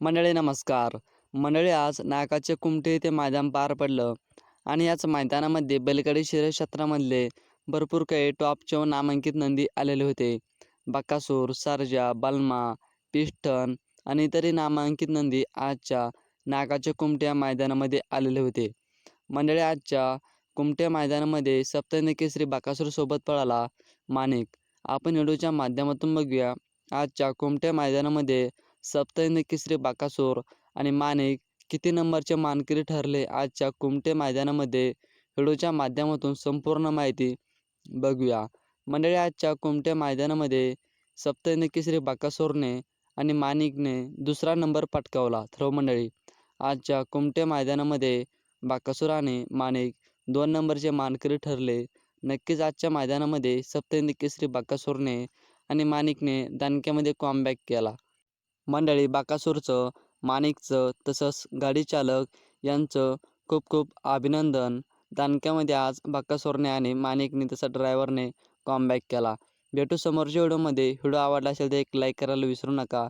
मंडळी नमस्कार. मंडळी आज नाकाचे कुमटे येथे मैदान पार पडलं आणि याच मैदानामध्ये बैलगाडी शरीर क्षेत्रामधले भरपूर काही टॉपचे व नामांकित नंदी आलेले होते. बकासूर सारजा बलमा पिष्ठन आणि इतरही नामांकित नंदी आजच्या नागाच्या कुमटे या मैदानामध्ये आलेले होते. मंडळी आजच्या कुमटे मैदानामध्ये सप्तहिंद श्री बकासूरसोबत पळाला माणिक. आपण व्हिडिओच्या माध्यमातून बघूया आजच्या कुमटे मैदानामध्ये सप्तहिंद केसरी बाकासूर. आणि माणिक किती नंबरचे मानकरी ठरले आजच्या कुमटे मैदानामध्ये? व्हिडिओच्या माध्यमातून संपूर्ण माहिती बघूया. मंडळी आजच्या कुमटे मैदानामध्ये सप्तहिंद केसरी बाकासूरने आणि माणिकने दुसरा नंबर पटकावला. थ्रो मंडळी आजच्या कुमटे मैदानामध्ये बाकासूर आणि माणिक दोन नंबरचे मानकरी ठरले. नक्कीच आजच्या मैदानामध्ये सप्तहिंद केसरी बाकासूरने आणि माणिकने दणक्यामध्ये कॉमबॅक केला. मंडळी बाकासूरचं माणिकचं तसंच गाडी चालक यांचं खूप खूप अभिनंदन. दानक्यामध्ये आज बाकासूरने आणि माणिकने तसं ड्रायव्हरने कॉमबॅक केला. भेटू समोरच्या व्हिडिओमध्ये. व्हिडिओ आवडला असेल तर एक लाईक करायला विसरू नका.